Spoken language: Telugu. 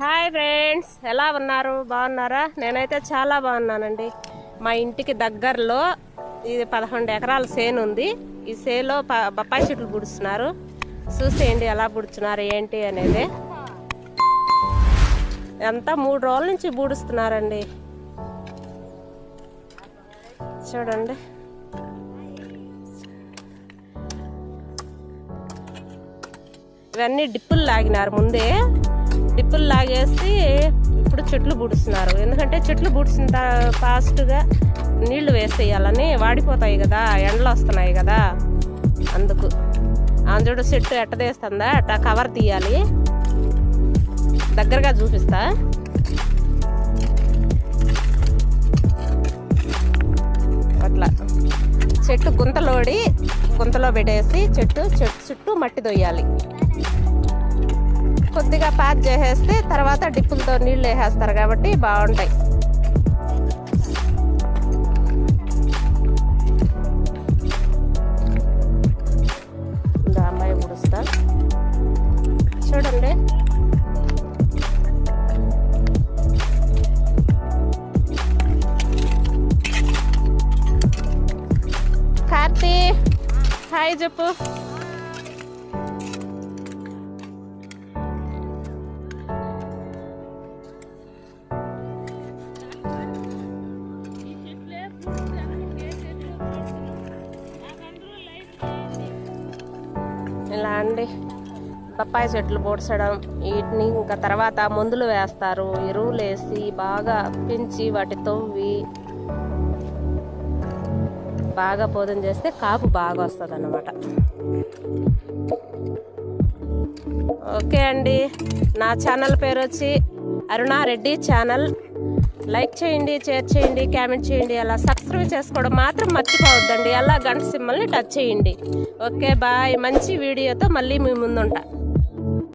హాయ్ ఫ్రెండ్స్ ఎలా ఉన్నారు? బాగున్నారా? నేనైతే చాలా బాగున్నానండి. మా ఇంటికి దగ్గరలో ఇది పదకొండు ఎకరాల సేను ఉంది. ఈ సేలో ప బొప్పాయి చెట్లు పుడుస్తున్నారు. చూసేయండి ఎలా పుడుతున్నారు ఏంటి అనేది. ఎంత? మూడు రోజుల నుంచి పూడుస్తున్నారండి. చూడండి. ఇవన్నీ డిప్పులు లాగినారు ముందే. డిప్పులు లాగేసి ఇప్పుడు చెట్లు బుడుస్తున్నారు ఎందుకంటే చెట్లు బుడిసిన ఫాస్ట్గా నీళ్ళు వేసేయాలని వాడిపోతాయి కదా ఎండలు వస్తున్నాయి కదా. అందుకు ఆంధ్రుడు చెట్టు ఎట్ట తీస్తుందా అట్ట కవర్ తీయాలి. దగ్గరగా చూపిస్తా. అట్లా. చెట్టు గుంతలోడి గుంతలో పెట్టేసి చెట్టు చెట్టు చుట్టూ మట్టి దొయ్యాలి కొద్దిగా ప్యాక్ చేసేస్తే తర్వాత డిప్పులతో నీళ్ళు వేసేస్తారు కాబట్టి బాగుంటాయి. అమ్మాయి పుడుస్తా చూడండి. కార్తీ హాయ్ చెప్పు. ఇలా అండి? బొప్పాయి చెట్లు పొడ్చడం వీటిని ఇంకా తర్వాత మందులు వేస్తారు. ఎరువులు వేసి బాగా పెంచి వాటి తవ్వి బాగా పోదం చేస్తే కాపు బాగా వస్తుంది అన్నమాట ఓకే అండి. నా ఛానల్ పేరు వచ్చి అరుణారెడ్డి ఛానల్. లైక్ చేయండి షేర్ చేయండి కామెంట్ చేయండి అలా సబ్స్క్రైబ్ చేసుకోవడం మాత్రం మర్చిపోవద్దండి. అలా గంట సింబల్ని టచ్ చేయండి. Okay bye. మంచి వీడియోతో మళ్ళీ మీ ముందుంటా.